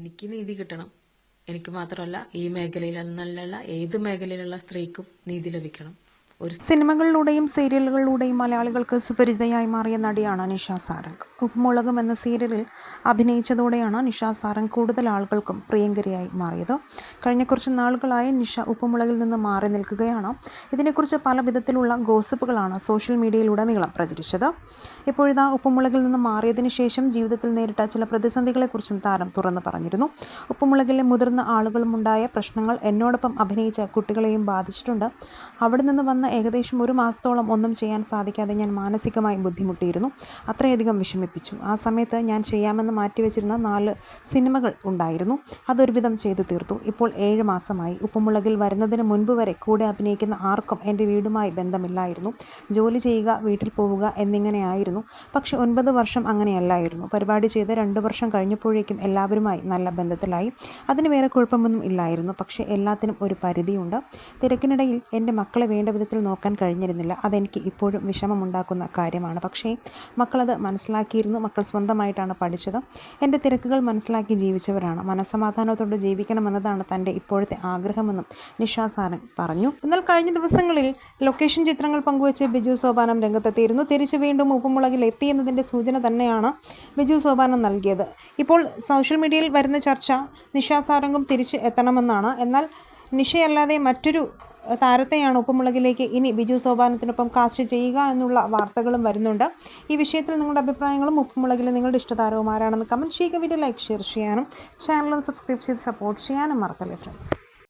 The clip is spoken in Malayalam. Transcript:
എനിക്ക് നീതി കിട്ടണം. എനിക്ക് മാത്രമല്ല ഈ മേഖലയിൽ നിന്നുള്ള ഏത് മേഖലയിലുള്ള സ്ത്രീക്കും നീതി ലഭിക്കണം. ഒരു സിനിമകളിലൂടെയും സീരിയലുകളിലൂടെയും മലയാളികൾക്ക് സുപരിചിതയായി മാറിയ നടിയാണ് നിഷ സാരംഗ്. ഉപ്പുമുളകും എന്ന സീരിയലിൽ അഭിനയിച്ചതോടെയാണ് നിഷ സാറൻ കൂടുതൽ ആളുകൾക്കും പ്രിയങ്കരിയായി മാറിയത്. കഴിഞ്ഞ കുറച്ച് നാളുകളായി നിഷ ഉപ്പുമുളകിൽ നിന്ന് മാറി നിൽക്കുകയാണ്. ഇതിനെക്കുറിച്ച് പല വിധത്തിലുള്ള ഗോസിപ്പുകളാണ് സോഷ്യൽ മീഡിയയിലൂടെ നീളം പ്രചരിച്ചത്. ഇപ്പോഴിതാ ഉപ്പുമുളകിൽ നിന്ന് മാറിയതിനു ശേഷം ജീവിതത്തിൽ നേരിട്ട ചില പ്രതിസന്ധികളെക്കുറിച്ചും താരം തുറന്നു പറഞ്ഞിരുന്നു. ഉപ്പുമുളകിലെ മുതിർന്ന ആളുകളുമുണ്ടായ പ്രശ്നങ്ങൾ എന്നോടൊപ്പം അഭിനയിച്ച കുട്ടികളെയും ബാധിച്ചിട്ടുണ്ട്. അവിടെ നിന്ന് വന്ന ഏകദേശം ഒരു മാസത്തോളം ഒന്നും ചെയ്യാൻ സാധിക്കാതെ ഞാൻ മാനസികമായി ബുദ്ധിമുട്ടിയിരുന്നു. അത്രയധികം വിഷമിപ്പിച്ചു. ആ സമയത്ത് ഞാൻ ചെയ്യാമെന്ന് മാറ്റിവെച്ചിരുന്ന നാല് സിനിമകൾ ഉണ്ടായിരുന്നു. അതൊരുവിധം ചെയ്തു തീർത്തു. ഇപ്പോൾ ഏഴ് മാസമായി. ഉപ്പുമുളകിൽ വരുന്നതിന് മുൻപ് വരെ കൂടെ അഭിനയിക്കുന്ന ആർക്കും എന്റെ വീടുമായി ബന്ധമില്ലായിരുന്നു. ജോലി ചെയ്യുക വീട്ടിൽ പോവുക എന്നിങ്ങനെയായിരുന്നു. പക്ഷേ ഒൻപത് വർഷം അങ്ങനെയല്ലായിരുന്നു. പരിപാടി ചെയ്ത് രണ്ട് വർഷം കഴിഞ്ഞപ്പോഴേക്കും എല്ലാവരുമായി നല്ല ബന്ധത്തിലായി. അതിന് വേറെ കുഴപ്പമൊന്നും ഇല്ലായിരുന്നു. പക്ഷേ എല്ലാത്തിനും ഒരു പരിധിയുണ്ട്. തിരക്കിനിടയിൽ എന്റെ മക്കളെ വേണ്ട വിധത്തിൽ നോക്കാൻ കഴിഞ്ഞിരുന്നില്ല. അതെനിക്ക് ഇപ്പോഴും വിഷമമുണ്ടാക്കുന്ന കാര്യമാണ്. പക്ഷേ മക്കളത് മനസ്സിലാക്കിയിരുന്നു. മക്കൾ സ്വന്തമായിട്ടാണ് പഠിച്ചത്. എന്റെ തിരക്കുകൾ മനസ്സിലാക്കി ജീവിച്ചവരാണ്. മനസ്സമാധാനത്തോടെ ജീവിക്കണമെന്നതാണ് തന്റെ ഇപ്പോഴത്തെ ആഗ്രഹമെന്നും നിഷാ സാരൻ പറഞ്ഞു. എന്നാൽ കഴിഞ്ഞ ദിവസങ്ങളിൽ ലൊക്കേഷൻ ചിത്രങ്ങൾ പങ്കുവച്ച് ബിജു സോപാനം രംഗത്തെത്തിയിരുന്നു. തിരിച്ചു വീണ്ടും ഉപ്പുമുളകിൽ എത്തിയെന്നതിന്റെ സൂചന തന്നെയാണ് ബിജു സോപാനം നൽകിയത്. ഇപ്പോൾ സോഷ്യൽ മീഡിയയിൽ വരുന്ന ചർച്ച നിഷാ സാരംഗും തിരിച്ച് എത്തണമെന്നാണ്. എന്നാൽ നിഷയല്ലാതെ മറ്റൊരു താരത്തെയാണ് ഉപ്പുമുളകിലേക്ക് ഇനി ബിജു സോപാനത്തിനൊപ്പം കാസ്റ്റ് ചെയ്യുക എന്നുള്ള വാർത്തകളും വരുന്നുണ്ട്. ഈ വിഷയത്തിൽ നിങ്ങളുടെ അഭിപ്രായങ്ങളും ഉപ്പുമുളകിലെ നിങ്ങളുടെ ഇഷ്ടതാരവും ആരാണെന്ന് കമന്റ് ചെയ്യുക. വീഡിയോ ലൈക്ക് ഷെയർ ചെയ്യാനും ചാനലും സബ്സ്ക്രൈബ് ചെയ്ത് സപ്പോർട്ട് ചെയ്യാനും മറക്കല്ലേ ഫ്രണ്ട്സ്